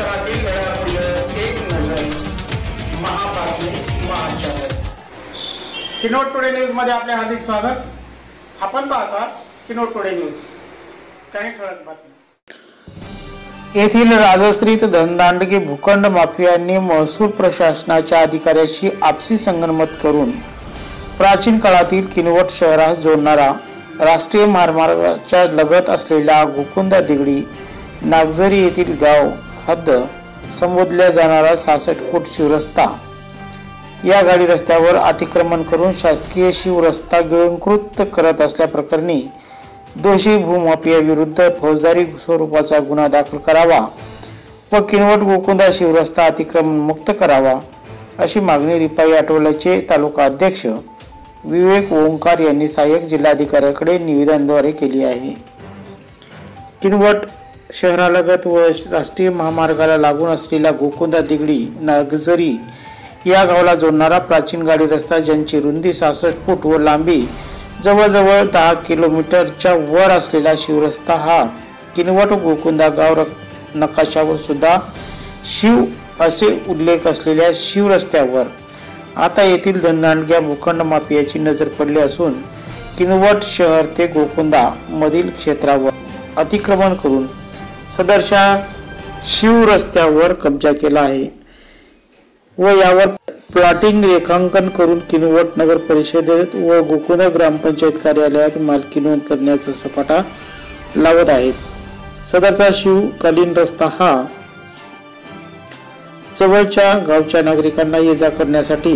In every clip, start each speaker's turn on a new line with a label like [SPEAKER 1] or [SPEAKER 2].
[SPEAKER 1] परिसरातील घडामोडीवर एक नजर महाबातमी महाचॅनल किनोट टुडे न्यूजमध्ये आपले हार्दिक स्वागत. आपण पाहता किनोट टुडे न्यूज. काही ठळक बातमी
[SPEAKER 2] येथील राजस्त्रीत धनदांडगी भूखंड माफियांनी महसूल प्रशासनाच्या अधिकाऱ्याशी आपसी संगनमत करून प्राचीन काळातील किनवट शहरास जोडणारा राष्ट्रीय महामार्गाच्या लगत असलेला गोकुंदा दिगडी नागझरी येथील गाव हद्द संबोधल्या जाणारा सहासष्ट फूट शिवरस्ता. या गाडी रस्त्यावर अतिक्रमण करून शासकीय शिवरस्ता गिळंकृत करत असल्याप्रकरणी दोषी भूमाफियाविरुद्ध फौजदारी स्वरूपाचा गुन्हा दाखल करावा व किनवट गोकुंदा शिवरस्ता अतिक्रमण मुक्त करावा अशी मागणी रिपाई आठवल्याचे तालुका अध्यक्ष विवेक ओंकार यांनी सहाय्यक जिल्हाधिकाऱ्याकडे निवेदनाद्वारे केली आहे. किनवट शहरालगत व राष्ट्रीय महामार्गाला लागून असलेला गोकुंदा दिगडी नागझरी या गावाला जोडणारा प्राचीन गाडी रस्ता ज्यांची रुंदी सहासष्ट फूट व लांबी जवळजवळ दहा किलोमीटरच्या वर असलेला शिवरस्ता हा किनवट गोकुंदा गाव र- नकाशावर सुद्धा शिव असे उल्लेख असलेल्या शिवरस्त्यावर. आता येथील धनदांडग्या भूखंड माफियाची नजर पडली असून किनवट शहर ते गोकुंदा मधील क्षेत्रावर अतिक्रमण करून सदरशा शिव रस्त्यावर कब्जा केला आहे व यावर प्लॉटिंग रेखांकन करून किनवट नगर परिषदेत व गोकुंद ग्रामपंचायत कार्यालयात मालकी नोंद करण्याचा सपाटा लावत आहेत. सदरचा शिवकालीन रस्ता हा जवळच्या गावच्या नागरिकांना ये जा करण्यासाठी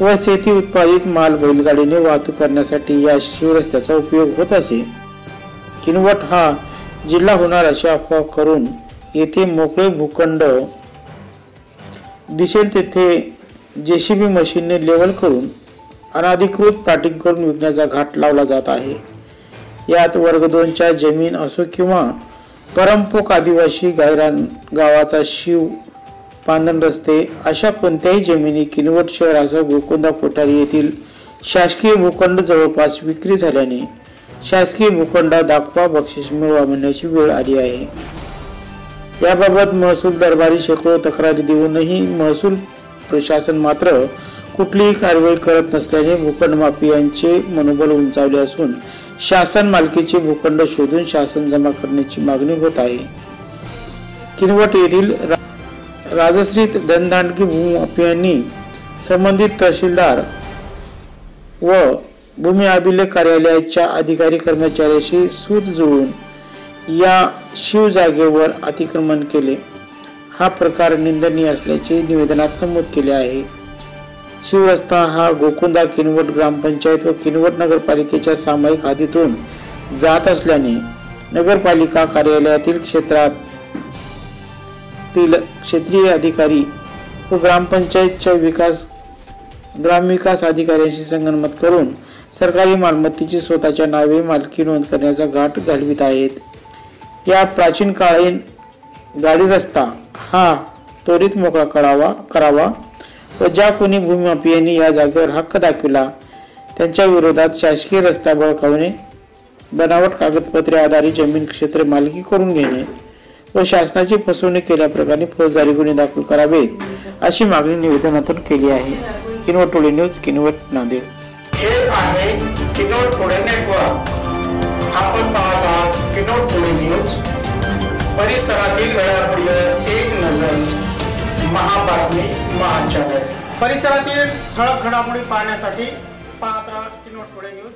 [SPEAKER 2] व शेती उत्पादित माल बैलगाडीने वाहतूक करण्यासाठी या शिवरस्त्याचा उपयोग होत असे. किनवट हा जिल्हा होणार अशी अफवा करून येथे मोकळे भूखंड दिसेल तेथे जे सी बी मशीनने लेवल करून अनाधिकृत प्लॅटिंग करून विकण्याचा घाट लावला जात आहे. यात वर्ग दोनच्या जमीन असो किंवा परमपोक आदिवासी गायरान गावाचा शिव पांधन रस्ते अशा कोणत्याही जमिनी किनवट शहरासह गोकुंदा कोठारी येथील शासकीय भूखंड जवळपास विक्री झाल्याने शासकीय भूखंड दाखवा बक्षीस मिळवा म्हणण्याची वेळ आली आहे. याबाबत महसूल दरबारी शेकडो तक्रारी देऊनही महसूल प्रशासन मात्र कुठलीही कारवाई करत नसल्याने भूखंड माफियांचे मनोबल उंचावले असून शासन मालकीचे भूखंड शोधून शासन जमा करण्याची मागणी होत आहे. किनवट येथील रा- राजश्रीत धनदांडकी भूमाफियांनी संबंधित तहसीलदार व भूमी अभिलेख कार्यालयाच्या अधिकारी कर्मचाऱ्याशी सूत जुळून या शिव जागेवर अतिक्रमण केले. हा प्रकार निंदनीय असल्याचे निवेदनात नमूद केले आहे. शिवरस्ता हा गोकुंदा किनवट ग्रामपंचायत व किनवट नगरपालिकेच्या सामायिक हद्दीतून जात असल्याने नगरपालिका कार्यालयातील क्षेत्रात तील क्षेत्रीय अधिकारी व ग्रामपंचायतच्या विकास ग्रामविकास अधिकाऱ्यांशी संगनमत करून सरकारी मालमत्तेची स्वतःच्या नावे मालकी नोंद करण्याचा घाट घालवित आहेत. या प्राचीन काळीन गाडी रस्ता हा त्वरित मोकळा करावा करावा व ज्या कोणी भूमिमाफियांनी या जागेवर हक्क दाखविला त्यांच्या विरोधात शासकीय रस्ता बळकावणे बनावट कागदपत्रे आधारित जमीन क्षेत्र मालकी करून घेणे व शासनाची फसवणूक केल्याप्रकारे फौजदारी गुन्हे दाखल करावेत अशी मागणी निवेदनातून केली आहे. किनवट टोळी न्यूज किनवट नांदेड.
[SPEAKER 1] हे आहे किनोट टुडे नेटवर्क आपण पाहत आहात किनोट टुडे न्यूज. परिसरातील घडामोडीवर एक नजर. महाबातमी महाचॅनल. परिसरातील ठळक घडामोडी पाहण्यासाठी पाहत राहा किनोट टुडे न्यूज.